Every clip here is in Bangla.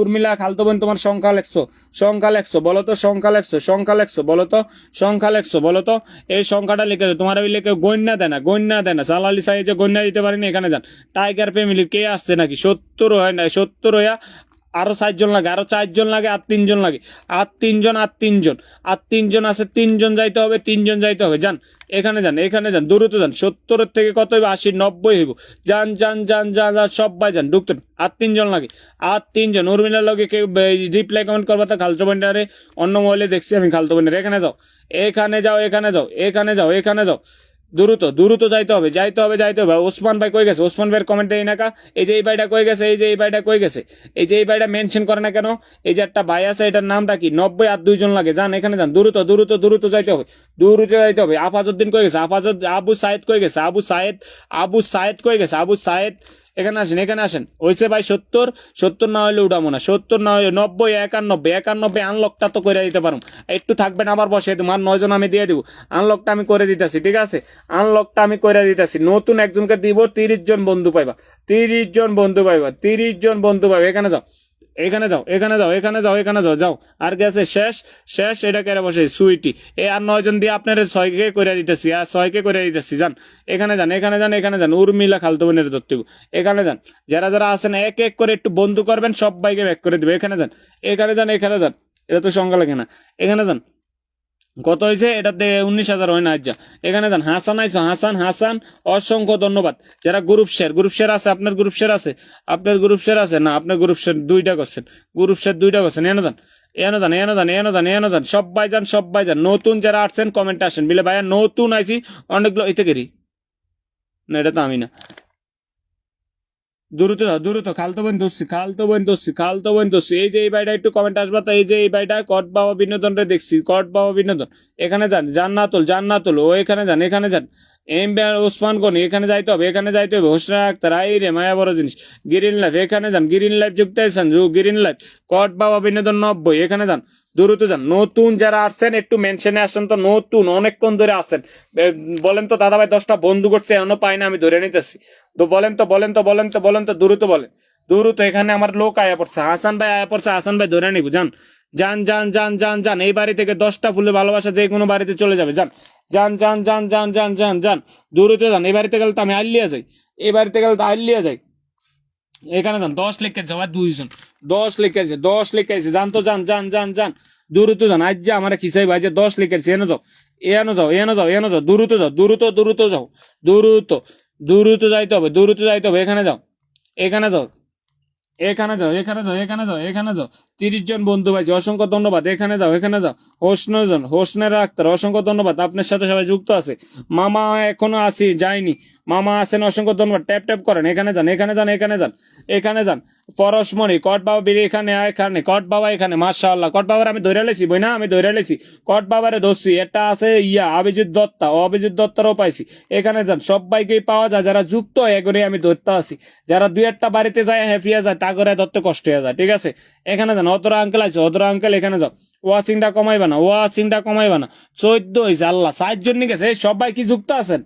উর্মিলা, খালতো বোন তোমার সংখ্যা লেখছো। সংখ্যা লেখছো, বলো তো সংখ্যা লেখছো সংখ্যা লেখছো, বলো তো সংখ্যা লেখছো, বলো তো এই সংখ্যাটা লিখে। তোমার ওই লিখে গণ্যা দেয় না গণ্যা দেয় না সালালি যে গণ্যা দিতে পারিনি, এখানে যান। টাইগার ফ্যামিলির কে আসছে নাকি? সত্তর হয় না, সত্তর হইয়া আরও চারজন লাগে, আরও চারজন লাগে, আর তিনজন লাগে। আর তিনজন আর তিনজন। আর তিনজন আছে, তিনজন যাইতে হবে, তিনজন যাইতে হবে। যান, এখানে যান এখানে যান দ্রুত যান। সত্তরের থেকে কত হইব? আশি, নব্বই হইব। যান যান যান যান যান, সবাই যান, ঢুকতেন। আর তিনজন লাগে। আর তিনজন, উর্মিলার লগে কেউ রিপ্লাই কমেন্ট করবা তো খালতো বোনটারে অন্য মোবাইলে দেখছি আমি খালতো বোনের। এখানে যাও এখানে যাও এখানে যাও এখানে যাও এখানে যাও। দ্রুত দ্রুত যাইতে হবে যাইতে হবে যাইতে হবে। ওসমান ভাই কই গেছে? ওসমান ভাইয়ের কমেন্ট দেয় না কা এই যে এই ভাইটা কই গেছে, এই যে এই ভাইটা কই গেছে? এই যে এই ভাইটা মেনশন করে না কেন? এই যে একটা ভাই আছে, এটার নামটা কি? নব্বই আর দুইজন লাগে। যান, এখানে যান। দ্রুত দ্রুত দ্রুত যাইতে হবে। দ্রুত যাইতে হবে। আফাজউদ্দিন কই গেছে? আফাজ আবু সাহেদ কই গেছে? আবু সাহেদ আবু সাহেদ কই গেছে? আবু সাইদ এখানে আসেন এখানে আসেন। হয়েছে ভাই সত্তর সত্তর না হলে উঠাবো না। সত্তর না হলে নব্বই, একানব্বই একানব্বই আনলকটা তো করে দিতে পারো একটু থাকবেন, আবার বসে তোমার নয়জন আমি দিয়ে দিব। আনলকটা আমি করে দিতেছি, ঠিক আছে? আনলকটা আমি করে দিতেছি। নতুন একজনকে দিব, তিরিশ জন বন্ধু পাইবা। তিরিশ জন বন্ধু পাইবা, তিরিশ জন বন্ধু পাইবা। এখানে যাও। এখানে যাও এখানে যাও এখানে যাও এখানে যাও যাও। আর গেছে শেষ শেষ, এটা কেড়ে বসে, সুইটি। এ আর নয়জন দিয়ে আপনার ছয়কে করে দিতেছি, আর ছয়কে করে দিতেছি যান এখানে যান এখানে যান এখানে যান, উর্মিলা খালতো বোনের ধরতে এখানে যান, যারা যারা আছেন, এক এক করে একটু বন্ধু করবেন সব বাইকে ব্যাক করে দিবে। এখানে যান এখানে যান এখানে যান। এটা তো সংখ্যা লাগে না। এখানে যান কত হয়েছে? এটাতে উনিশ হাজার হয় না আজ্জা এখানে যান, হাসান আইসো হাসান হাসান, অসংখ্য ধন্যবাদ। যারা গ্রুপ শেয়ার গ্রুপ শেয়ার আছে, আপনার গ্রুপ শেয়ার আছে? আপনার গ্রুপ শেয়ার আছে? না, আপনার গ্রুপ শেয়ার দুইটা করছেন। গ্রুপ শেয়ার দুইটা করছেন। এনে যান এনে যান এনে যান এনে যান এনে যান। সবাই যান সবাই যান। নতুন যারা আসছেন কমেন্টে আসেন। বিলে ভাইয়া, নতুন আইসি অনেকগুলো এতে কেরি না, এটা তো আমি না। দ্রুত দ্রুত খালতো বোন দোষী খালতো বোন দোষী খালতো বোন দোষী এই যে এই বাড়িটা একটু কমেন্ট আসবা, তো এই যে এই বাড়িটা কট বাবা বিনোদন রে দেখছি, কট বাবা বিনোদন। এখানে যান, জান্নাতুল জান্নাতুল, ও এখানে যান এখানে যান। এম ওসমান গনি, এখানে যাইতে হবে, এখানে যাইতে হবে। হোসনা আক্তার আই রে, মায়া বড় জিনিস। গ্রিন লাইফ, এখানে যান, গ্রিন লাইফ যুক্ত আছেন গ্রিন লাইফ। কট বাবা বিনোদন নব্বই, এখানে যান। দ্রুত যান। নতুন যারা আসছেন, একটু মেনশনে আসেন তো, নতুন, অনেকক্ষণ ধরে আসেন। বলেন তো দাদা ভাই দশটা বন্ধু করছে, এখনও পাই না, আমি ধরে নিতেছি। তো বলেন তো বলেন তো বলেন তো বলেন তো, দ্রুত বলেন। দ্রুত, এখানে আমার লোক আয়া পড়ছে। হাসান ভাই আয়া পড়ছে, হাসান ভাই ধরে নিব, যান। যান যান যান যান যান, এই বাড়ি থেকে দশটা ফুলে ভালোবাসা যে কোনো বাড়িতে চলে যাবে, যান। যান যান যান যান যান যান যান। দ্রুত যান, এই বাড়িতে গেলে তো আমি আল্লিয়া যাই। এই বাড়িতে গেলে তো আল্লিয়া যাই। এখানে যান, দশ লিখে যাওয়া দুইজন। দশ লিখেছে দশ লিখেছে, যান তো যান যান যান যান। দ্রুত যান, আজ যা আমার খিসাই ভাই যে দশ লিখেছে, এনে যাও এনে যাও এনে যাও এনে যাও, দ্রুত যাও, দ্রুত দ্রুত যাও, দ্রুত দ্রুত যাইতে হবে, দ্রুত যাইতে হবে, এখানে যাও এখানে যাও এখানে যাও এখানে যাও এখানে যাও এখানে যাও। তিরিশ জন বন্ধু পাইছি, অসংখ্য ধন্যবাদ, এখানে যাও এখানে যাও। হোসন জন, হোসনের আক্তার, অসংখ্য ধন্যবাদ, আপনার সাথে সবাই যুক্ত আছে। মামা এখনও আসি যায়নি মামা আছেন, অসংখ্য ধন্যবাদ। ট্যাপ ট্যাপ করেন, এখানে যান এখানে যান এখানে যান এখানে যান। পরশমণি কট বাবা বিরি এখানে এখানে, কট বাবা এখানে, মাশাআল্লাহ। কট বাবার আমি ধরে লেছি বই না আমি ধরে লেছি। কট বাবারে ধরছি, এটা আছে ইয়া, অভিজিৎ দত্তা, অভিজিৎ দত্তারও পাইছি। এখানে যান, সবাইকেই পাওয়া যায়, যারা যুক্ত এগুলি আমি ধরতে আছি। যারা দুই একটা বাড়িতে যায় হ্যাপিয়া যায়, তা করে ধরতে কষ্ট হয়ে যায়, ঠিক আছে? এখানে যান অতরা আঙ্কেল আছে অতরা আঙ্কেল এখানে যাও। ওয়াচিংটা কমাইবা না ওয়াচিংটা কমাইবা না। চোদ্দ হয়েছে আল্লাহ সাতজন নিয়ে গেছে সবাই কি যুক্ত আছেন?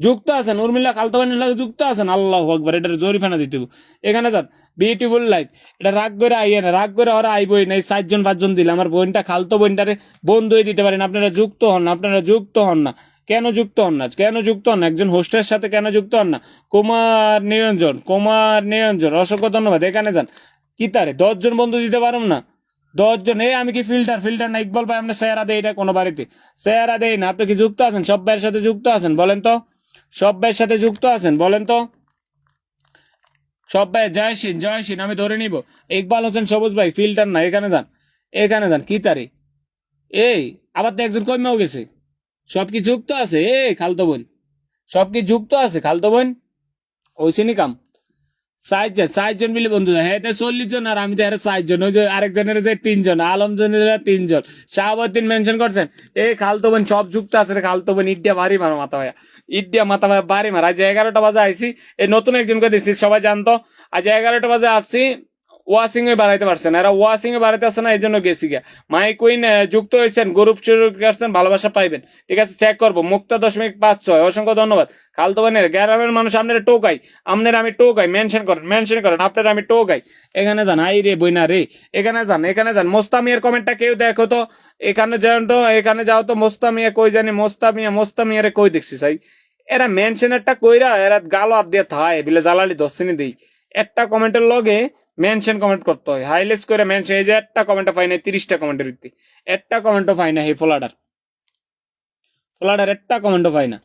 যুক্ত আছেন উর্মিল্লা খালতাবানির লাগে যুক্ত আছেন, আল্লাহ আকবর, এটার জরিফানা দিতে এখানে যান বিউটিফুল লাইফ এটা রাগ করে আইয়ে না, রাগ করে ওরা আইবই না এই চারজন পাঁচজন দিলে আমার বোনটা খালতো বোনটারে বন্ধু হয়ে দিতে পারেন, আপনারা যুক্ত হন না, আপনারা যুক্ত হন না। কেন যুক্ত হন না? কেন যুক্ত হন না? একজন হোস্টের সাথে কেন যুক্ত হন না? কুমার নিরঞ্জন কুমার নিরঞ্জন, অসংখ্য ধন্যবাদ, এখানে যান। কি তারে, দশজন বন্ধু দিতে পারুম না? দশজন, এই আমি কি ফিল্টার ফিল্টার না, ইকবাল ভাই আমরা সেরা দেয় এটা কোনো বাড়িতে? সেরা দেয় না, আপনি কি যুক্ত আছেন? সব ভাইয়ের সাথে যুক্ত আছেন, বলেন তো। সব ভাইয়ের সাথে যুক্ত আছেন, বলেন তো। সব ভাই, জয় সিন জয় সিন, আমি ধরে নিব। ইকবাল হোসেন সবুজ ভাই, ফিল্টার না, এখানে যান এখানে যান, কি তারে? এই, আবার তো একজন কমেও গেছে। সব কি যুক্ত আছে? এ খালতো বোন। সব কি যুক্ত আছে, খালতো বোন? ওইসিনি কাম। ষাট জন ষাট জন মিলে বন্ধু হ্যাঁ চল্লিশ জন, আর আমি তো এর ষাট জন, ওই যে আরেকজনের যে তিনজন, আলম জনের তিনজন। শাহাবুদ্দিন মেনশন করছেন। এই খালতো বোন, সব যুক্ত আছে রে, খালতো বোন ইডিয়া ভারী মারো মাথা ভাইয়া। ইডিয়া মাথা ভাইয়া বাড়ি মার। আজ এগারোটা বাজে আইসি এই নতুন একজনকে দিচ্ছি সবাই জানতো। আজ এগারোটা বাজে আসছি ওয়াশিং এ বাড়াইতে পারছে না। এরা ওয়াশিং এ বাড়াইতে আসছে না এই জন্য গেছি গা মাই কুইন যুক্ত হয়েছেন, গ্রুপ করছেন ভালোবাসা পাইবেন। ঠিক আছে চেক করব। মুক্তা দশমিক পাঁচ ছয়, অসংখ্য ধন্যবাদ। খালতো বোনের গ্রামের মানুষ, আপনারা টোকাই। আপনার আমি টোকাই মেনশন করেন মেনশন করেন, আপনারা আমি টোকাই। এখানে যান, আই রে বইনা রে, এখানে যান এখানে যান। মোস্তামিয়ার কমেন্টটা কেউ দেখো তো, এখানে যান তো, এখানে যাও তো, মোস্তামিয়া কই জানি, মোস্তামিয়া, মোস্তামিয়ারে কই দেখছি, সাই? এরা মেনশনেরটা কইরা এরা গালো হাত দিয়ে থায়, বিলে জ্বালালি দশিনি দেই। একটা কমেন্টের লগে মেনশন কমেন্ট করতে হয়। হাইলেস করে মেনশন এই যে একটা কমেন্ট পাই না তিরিশটা কমেন্টের ভিত্তি। একটা কমেন্টও পাই না এই ফোলাডার। ফোলাডার একটা কমেন্টও পাই না।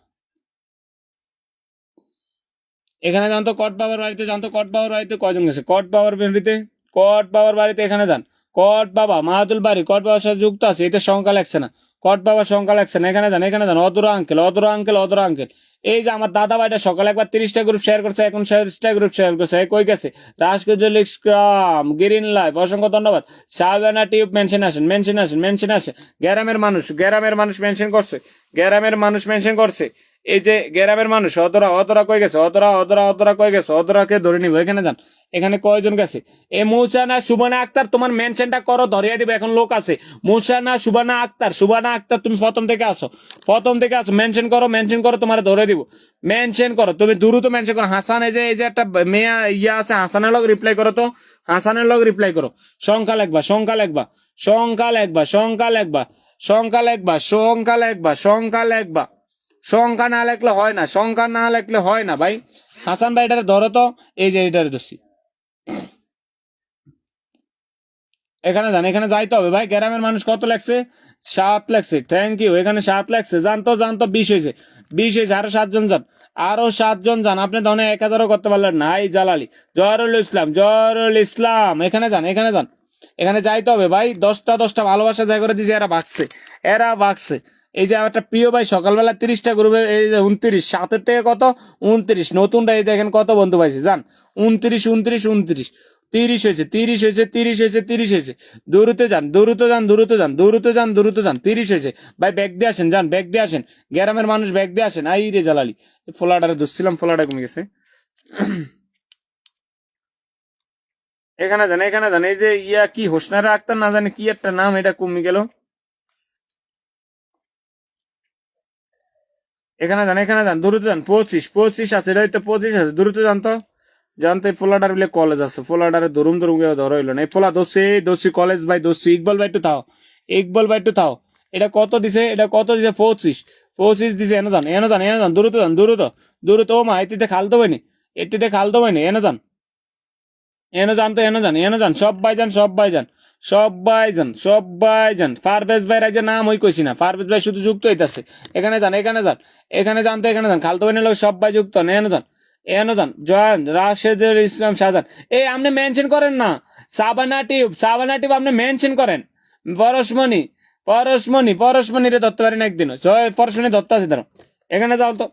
এখানে জানতো কট বাবার বাড়িতে জানতো কট বাবার বাড়িতে কয়জন গেছে? কট বাবার বাড়িতে কট বাবার বাড়িতে এখানে যান। কট বাবা মাহাদুল বাড়ি কট বাবার সাথে যুক্ত আছে, এতে সংখ্যা লাগছে না। কট বাবার সংখ্যা লাগছে না, এখানে যান এখানে যান। অদরা আঙ্কেল অদরা আঙ্কেল অদরা আঙ্কেল এই যে আমার দাদা ভাইটা সকালে একবার তিরিশটা গ্রুপ শেয়ার করছে, এখন চল্লিশটা গ্রুপ শেয়ার করছে। কই গেছে? রাজকুজলিক্রাম গ্রিন লাইফ, অসংখ্য ধন্যবাদ। শাহবানা টিউব মেনশন আসেন মেনশন আসেন মেনশন আসে গ্রামের মানুষ গ্রামের মানুষ মেনশন করছে গ্রামের মানুষ মেনশন করছে। এই যে গ্রামের মানুষ অদরা অদরা কই গেছে? অদরা অদরা অদরা কই গেছে? অদরাকে ধরে নিব, এখানে যান। এখানে কয়জন গেছে? এ মৌসানা সুবানা আক্তার, তোমার মেনশনটা করো, ধরিয়ে দিবে, এখন লোক আছে। মৌসানা সুবানা আক্তার সুবানা আক্তার, তুমি প্রথম থেকে আসো প্রথম থেকে আসো মেনশন করো মেনশন করো, তোমার ধরে দিব। মেনশন করো, তুমি দ্রুত মেনশন করো। হাসান, এই যে এই যে একটা মেয়া, ইয়া আছে, হাসানের লগ রিপ্লাই করো তো। হাসানের লগ রিপ্লাই করো। সংখ্যা লেখবা সংখ্যা লেখবা সংখ্যা লেখবা সংখ্যা লেখবা সংখ্যা লেখবা সংখ্যা লেখবা সংখ্যা লেখবা। সংখ্যা না লেখলে হয় না সংখ্যা না লেখলে হয় না ভাই। হাসান ভাই এটারে ধরো তো, এই যে এটারে ধরছি। এখানে যান, এখানে যাইতে হবে ভাই। গ্রামের মানুষ কত লাগছে সাত লাগছে থ্যাংক ইউ এখানে সাত লাগছে জানতো জানতো বিশ হয়েছে। বিশ হয়েছে, আরও সাতজন যান। আরও সাতজন যান, আপনি ধনে এক হাজারও করতে পারলেন না। এই জালালি, জহরুল ইসলাম জহরুল ইসলাম। এখানে যান এখানে যান। এখানে যাইতে হবে ভাই। দশটা দশটা ভালোবাসা জায়গা করে দিয়েছে, এরা ভাগছে। এরা ভাগছে। এই যে একটা প্রিয় ভাই, সকালবেলা তিরিশটা গ্রুপে, এই যে উনত্রিশ, সাতের থেকে কত? উনত্রিশ। নতুনটা এই দেখেন কত বন্ধু পাইছে যান উনত্রিশ উনত্রিশ উনত্রিশ। তিরিশ হয়েছে তিরিশ হয়েছে তিরিশ হয়েছে তিরিশ হয়েছে। দূরতে যান দূরতে যান দূরতে যান দূরতে যান দূরতে যান, তিরিশ হয়েছে। ভাই, ব্যাগ দিয়ে আসেন যান ব্যাগ দিয়ে আসেন। গ্রামের মানুষ ব্যাগ দিয়ে আসেন। আই রে জালালি ফোলাডারে ধরছিলাম, ফোলাডা কমে গেছে। এখানে যান এখানে যান, এই যে ইয়া কি, হোসনারা আক্তার না জানে কি একটা নাম, এটা কমে গেল। এখানে যান এখানে যান দ্রুত যান, পঁচিশ পঁচিশ আছে এটা হয়তো পঁচিশ আছে দ্রুত যান তো। জানতে ফোলাডার বলে কলেজ আছে, ফোলাডারে দরুম দরুম গিয়ে ধরা হইল না। এই ফোলা দোষে, দোষী কলেজ ভাই, দোষী, ইকবাল ভাই একটু থাও, ইকবাল ভাই একটু থাও। এটা কত দিছে, এটা কত দিছে, পঁচিশ পঁচিশ দিছে, এনে যান এনে যান এনে যান দ্রুত যান দ্রুত দ্রুত ও মা, এটিতে খাল দেবে নি এটিতে খাল দেবে নি এনে যান। এনে যান তো, এনে যান এনে যান, সব ভাই যান, সব ভাই যান। সবাই যান সবাই যান পারভেজ ভাইয়ের যে নাম ওই কইছি না পারভেজ ভাই শুধু যুক্ত হইতাছে। এখানে যান এখানে যান এখানে যান তো এখানে যান। খালতো ভাই লোক সবাই যুক্ত হন এনে যান এনে যান, জয়ান, রাশেদুল ইসলাম শাহজান এই আপনি মেনশন করেন না। সাবানা টিউব সাবানা টিউব আপনি মেনশন করেন। পরশমণি পরশমণি পরশমণি রে ধরতে পারেন একদিন জয়, পরশমণি ধরতে আছে ধরো। এখানে যাও তো।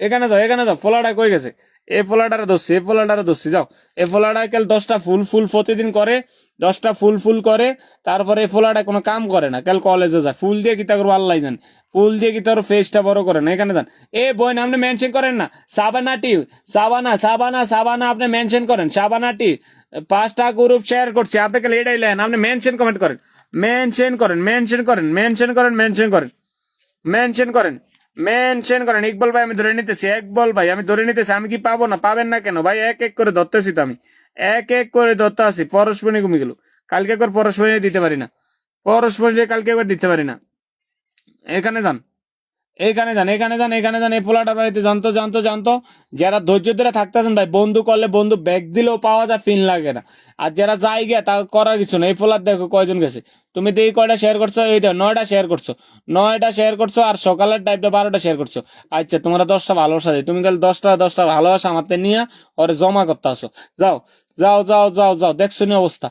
এখানে যাও এখানে যাও ফোলাটা কই গেছে? এ ফোলাটারে ধরছি, এ ফোলাটারে ধরছি, যাও। এ ফোলাটা কাল দশটা ফুল ফুল প্রতিদিন করে, দশটা ফুল ফুল করে, তারপরে এ ফোলাটা কোনো কাম করে না। কাল কলেজে যায়, ফুল দিয়ে কি তা করব, আল্লাহ জান। ফুল দিয়ে কি তার ফেসটা বড় করে না, এখানে যান। এ বোন আপনি মেনশন করেন না। সাবানাটি সাবানা সাবানা সাবানা আপনি মেনশন করেন সাবানাটি পাঁচটা গ্রুপ শেয়ার করছি, আপনি কাল এটাই লেন, আপনি মেনশন কমেন্ট করেন। মেনশন করেন মেনশন করেন মেনশন করেন মেনশন করেন। মেনশন করেন। মেনশন করেন ইকবল ভাই আমি ধরে নিতেছি ইকবল ভাই, আমি ধরে নিতেছি, আমি কি পাবো না? পাবেন না কেন? ভাই এক এক করে ধরতেছি তো আমি। এক এক করে ধরতে আসি পরশমণি কমে গেল। কালকে একবার পরশমণি দিতে পারি না। পরশমণি কালকে একবার দিতে পারি না। এখানে যান। এখানে যান এখানে যান এখানে যান, এই পোলাটার বাড়িতে জানতো জানতো জানতো যারা ধৈর্য ধরে থাকতেছেন ভাই, বন্ধু করলে বন্ধু ব্যাগ দিলেও পাওয়া যায়, ফিন লাগে না। আর যারা যাই গিয়া, তা করার কিছু না এই পোলার দেখো কয়জন গেছে। তুমি এই কয়টা শেয়ার করছ, এইটা নয়টা শেয়ার করছ। নয়টা শেয়ার করছ আর সকালের টাইপটা বারোটা শেয়ার করছ। আচ্ছা তোমরা দশটা ভালোবাসা দেয় তুমি তাহলে দশটা দশটা ভালোবাসা আমাদের নিয়ে, ওরে জমা করতে আসো। যাও যাও যাও যাও যাও, দেখছ অবস্থা।